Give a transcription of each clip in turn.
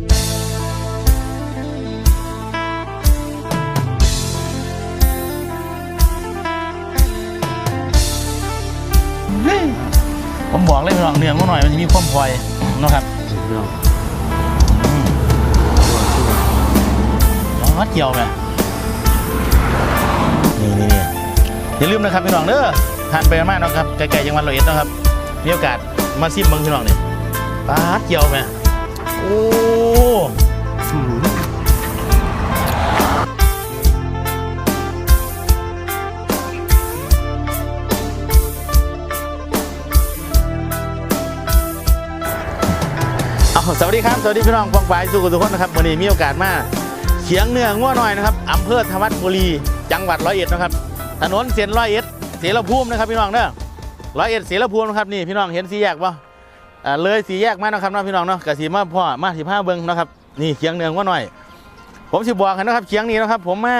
ผมบอกเลยพี่น้องเนื้องูหน่อยมันจะมีความพลอยนะครับน้องอ๋อเกี่ยวไหมนี่นี่นี่อย่าลืมนะครับพี่น้องเด้อทานไปมากนะครับไกลๆจังหวัดร้อยเอ็ดนะครับมีโอกาสมาซิมเมืองพี่น้องนี่ปลาเกี่ยวไหม โอ้เอาสวัสดีครับ สวัสดีพี่น้องฟองปลายสุขทุกคนนะครับวันนี้มีโอกาสมาเขียงเนื้อง่วหน่อยนะครับอำเภอธวัดบุรี จังหวัดร้อยเอ็ดนะครับ ถนนเส้นร้อยเอ็ดเสรภูมินะครับพี่น้องเด้อร้อยเอ็ดเสรภูมินะครับนี่พี่น้องเห็นสีแยกปะ อ่าเลยสีแยกมาเนาะครับเนาพี่น้องเนาะกะสีมาพ่อมาสิบห้าเบิ้งนาะครับนี่เขียงเนือง่วหน่อย ผมสิบอกกันนะครับเขียงนี้นะครับ ผมมา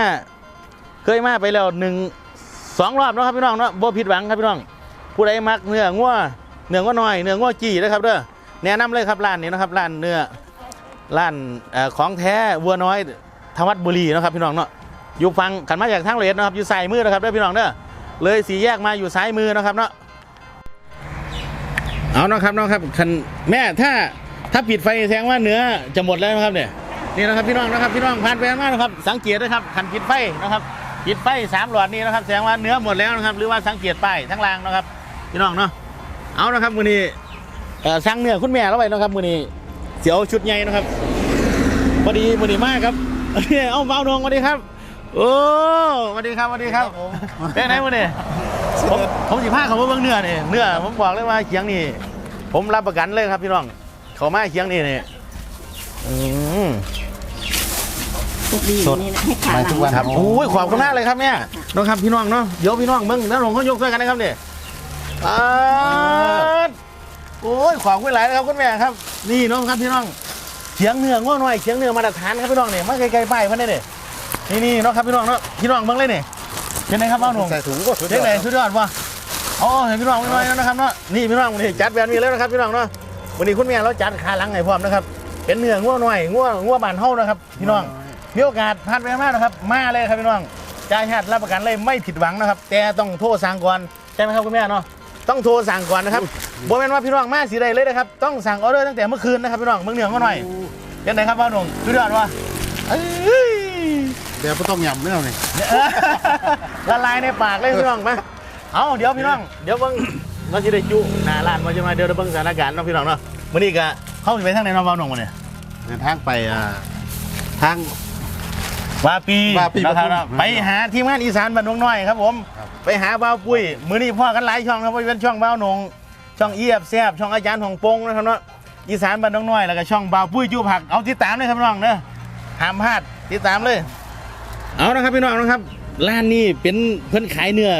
เคยมาไปแล้วหนึ่งสองรอบนะครับพี่น้องเนาะบ่ผิดหวังครับพี่น้อง ผู้ใดมักเนื้อง่วเนื้อง่วหน่อยเนื้อง่วจีนะครับเด้อแนะนำเลยครับร้านนี้นะครับร้านเนื้อร้านของแท้วัวน้อยธวัดบุรีนะครับพี่น้องเนาะอยู่ฟังกันมาจากทางเลดนะครับอยู่ซ้ายมือนะครับเด้อพี่น้องเด้อเลยสีแยกมาอยู่ซ้ายมือนะครับเนาะ เอานะครับน้องครับคันแม่ถ้าถ้าปิดไฟแสดงว่าเนื้อจะหมดแล้วนะครับเนี่ยนี่นะครับพี่น้องนะครับพี่น้องผ่านไปมากนะครับ สังเกตนะครับคันปิดไฟนะครับปิดไฟสามหลอดนี้นะครับแสดงว่าเนื้อหมดแล้วนะครับ หรือว่าสังเกตป้ายทั้งรางนะครับ พี่น้องเนาะเอานะครับมือนี้เอ่อสั่งเนื้อคุณแม่แล้วไปนาะครับมือนี้เสียวชุดใหญ่นะครับพอดีมือนี้มากครับเอาเบาดงสวัสดีครับโอ้สวัสดีครับสวัสดีครับเป็นไงมือนี้ผมผมสิพาเขามาเบิ่งเนื้อนี่เนื้อผมบอกเลยว่าเคียงนี่ ผมรับประกันเลยครับพี่น้อง เขามาเคียงนี่นี่อืมสดนี่นะให้ขามาหลัทุงกวันครับโอ้ยขอบคุณมากเลยครับเนี่ยน้องครับพี่น้องเนาะเดี๋ยวพี่น้องเบิ่งแล้วลงเขายกด้วยกันนะครับเนี่ยอ่าโอ้ยขอบคุณหลายนะครับคุณแม่ครับ นี่น้องครับพี่น้องเขียงเนื้อง้อหน่อยเขียงเนื้อมาตรฐานครับพี่น้องเนี่ยมาไกลๆป้ายเพันได้เนี่ยนี่นี่เนาะครับพี่น้องเนาะพี่น้องเบิ่งเลยเนี่ยเป็นไงครับเบ้าหนุ่มใส่ถุงก็สุดยเด็กอไหนดสุดยอดวะ อ๋อเห็นพี่น้องพี่น้องแล้วนะครับเนาะนี่พี่น้องนี่จัดแบบนี้แล้วนะครับพี่น้องเนาะวันนี้คุณแม่เราจัดขาหลังให้พร้อมนะครับเป็นเนื้อง้อหน่อยง้อง้อบานเฮานะครับพี่น้องมีโอกาสผ่านไปมากนะครับ มาเลยครับพี่น้องจ่ายชาติรับประกันเลยไม่ผิดหวังนะครับ แต่ต้องโทรสั่งก่อนใช่ไหมครับคุณแม่เนาะต้องโทรสั่งก่อนนะครับบ่แม่นว่าพี่น้องมาสีใดเลยนะครับต้องสั่งออเดอร์ตั้งแต่เมื่อคืนนะครับพี่น้องเมื่อเหนือก็หน่อยยังไงครับพ่อหนุ่มสุดยอดวะเอ้ยเดี๋ยวก็ต้องยำไม่เอาเลยละลายในปากเลยพี่น้องมา เอาเดี๋ยวพี่น้อง เดี๋ยวเบิ่งเราจะได้จุหน้าร้านมาจะมาเดี๋ยวเราเบิ่งสถานการณ์เนาะพี่น้องเนาะมื้อนี้ก็เข้าสิไปทางไหนเนาะพ่อหนุ่มมื้อนี้เดินทางไปอ่าทาง วาปีวาปีนะครับปทุมไปหาทีมงานอีสานบ้านดวงน้อยครับผมครับ ไปหาบ้าวปุ้ยมือนี้พ่อกันหลายช่องครับว่าเป็นช่องบ้าวหนงช่องเอียบแซบช่องอาจารย์ของปงนะครับเนาะอีสานบ้านดวงน้อยแล้วก็ช่องบ้าวปุ้ยจูผักเอาติดตามเลยครับพี่น้องเนอะห้ามพลาดติดตามเลย เอานะครับพี่น้องนะครับ ร้านนี้เป็นเพิ่นขายเนื้อ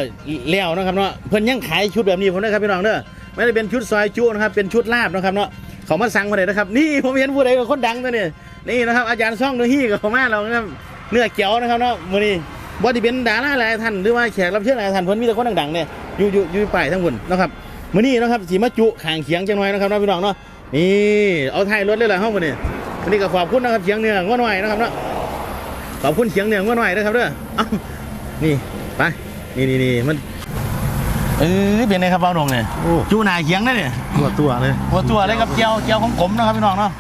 แล้วนะครับเนาะเพิ่นยังขายชุดแบบนี้ผมนะครับพี่น้องเนอะไม่ได้เป็นชุดซอยจุนะครับเป็นชุดลาบนะครับเนาะเขามาสั่งมาเลยนะครับ นี่ผมเห็นผู้ใดเป็นคนดังตัวนี้นี่นะครับอาจารย์ช่องตัวฮี่กับเขามาเรานะครับเนื้อเกี๊ยวนะครับเนาะมือนี้บ่ได้เป็นดาราหลายท่านหรือว่าแขกรับเชิญหลายท่านเพิ่นมีแต่คนดังๆเนี่ยอยู่อยู่อยู่ป้ายทั้งคนนะครับมื้อนี้นะครับสิมาจุข้างเคียงจังหน่อยนะครับเนาะพี่น้องเนาะนี่เอาไทยรถเลยล่ะเฮามื้อนี้วันนี้ก็ขอบคุณนะครับเคียงเนื้อง้อหน่อยนะครับเนาะขอบคุณเคียงเนื้อง้อหน่อยนะครับเด้อ นี่ไปนี่นี่นี่มันเออเป็นไงครับเบาดงเนี่ยโอ้จูหน้าเคียงได้เนี่ยตัวตัวเลยหัวตัวเลยกับเจียวเจียวของผมนะครับพี่น้องเนาะ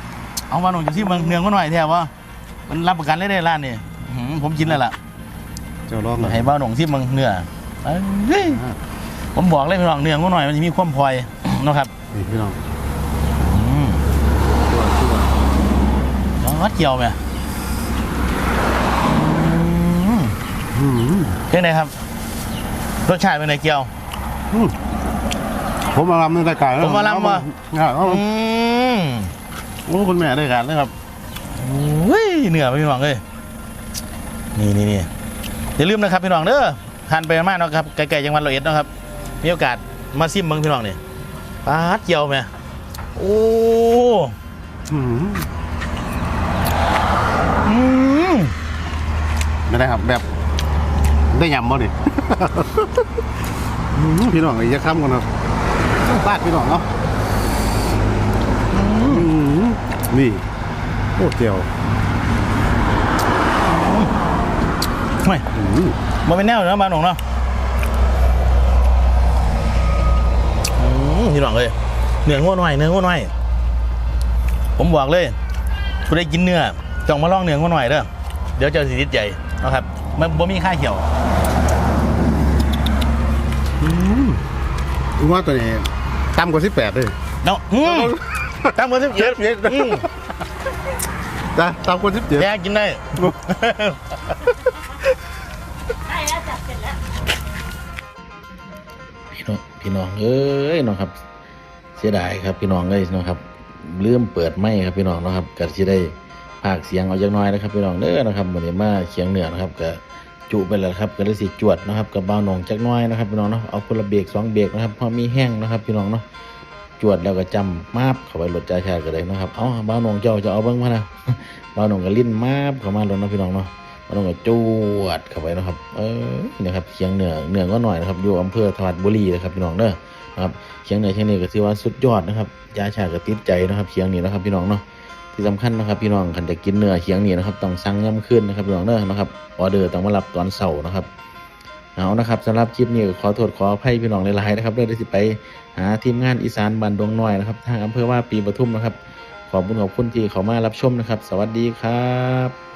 เอาเบาดงอยู่ที่เมืองเนืองง้อหน่อยแท้ว่ามันรับประกันเลยได้ร้านนี่อื้อหือผมกินเลยล่ะเจ้าลองเลยให้บ้าหนงที่เมืองเนื้อเอ้ยผมบอกเลยพี่น้องเนื้อก็หน่อยมันจะมีความพลอยเนาะครับนี่พี่น้องอืมตัวตัวน้องวัดเกี่ยวไหมอืม อื มเป็นไงครับ รสชาติเป็นไงเกี่ยวอืมผมมาลำในรายการผมมาลำว่ะอ่าเอาอืมโอ้คุณแม่ด้วยกันนะครับเฮ้ยเนื้อพี่น้องเลยนี่นี่นี่อย่าลืมนะครับพี่น้องเด้อทานไปมากเนาะครับไกลๆจังหวัดร้อยเอ็ดเนาะครับ มีโอกาสมาซิมเมืองพี่น้องนี่ปลาดเกี่ยวไหมโอ้อืมอืมไม่ได้ครับแบบ ได้ยำบ่ดิอืมพี่น้องอย่าค้ำกันครับฟาดพี่น้องเนาะอืมนี่อ้เจียวไม่อืมมันเป็นแนวเนาะบ้านหนองเนาะอืมพี่น้องเลยเนื้อง้วหน่อยเนื้อง้วหน่อยผมบอกเลยคุณได้กินเนื้อจองมาลองเนื้อง้วหน่อยเด้อเดี๋ยวเจะสิติดใจนะครับมันบ่มีค่าเขียว ว่าตัวนี้ต่ำกว่าสิบแปดเลยเนาะอืมตั้งมือสิบเจ็ดอืมจ้ะต่ำกว่าสิบเจ็ดแย่กินได้ได้แล้วจับเสร็จแล้วพี่น้องพี่น้องเอ้ยน้องครับ เสียดายครับพี่น้องเอ้ยน้องครับลืมเปิดไม้ครับพี่น้องเนาะครับก็สิได้ภาคเสียงเอาจักหน้อยนะครับพี่น้องเด้อนะครับวันนี้มาเขียงเหนือนะครับก็ จุไปแล้วครับก็เลยสิจวดนะครับกับบ้าหนองจักน้อยนะครับพี่น้องเนาะเอาคนละเบรกสองเบรกนะครับพอมีแห้งนะครับพี่น้องเนาะจวดแล้วก็จำมาบเข้าไปรถจ่าชาก็ได้นะครับเอาบ้าหนองเจ้าจะเอาเบิ้งมานะบ้าหนองก็ลิ้นมาบเข้ามาแล้วนะพี่น้องเนาะบ้าหนองก็จวดเข้าไปนะครับ เออนี่นะครับเขียงเหนือเหนือก็หน่อยนะครับอยู่อำเภอทวัดบุรีนะครับพี่น้องเด้อนะครับเชียงเหนือเชียงเหนือก็ถือว่าสุดยอดนะครับยาชาก็ติดใจนะครับเชียงนี้นะครับพี่น้องเนาะ ที่สำคัญนะครับพี่น้องคันจะกินเนื้อเคียงนี่นะครับต้องสั่งย่ำขึ้นนะครับพี่น้องเน้อนะครับออเดอร์ต้องมารับตอนเสาร์นะครับเอานะครับสำหรับคลิปนี้ขอโทษขออภัยพี่น้องหลายๆนะครับเด้อที่สิไปหาทีมงานอีสานบันดงน้อยนะครับทางอำเภอว่าปีปทุมนะครับ ขอบคุณขอบคุณที่เขามารับชมนะครับ สวัสดีครับ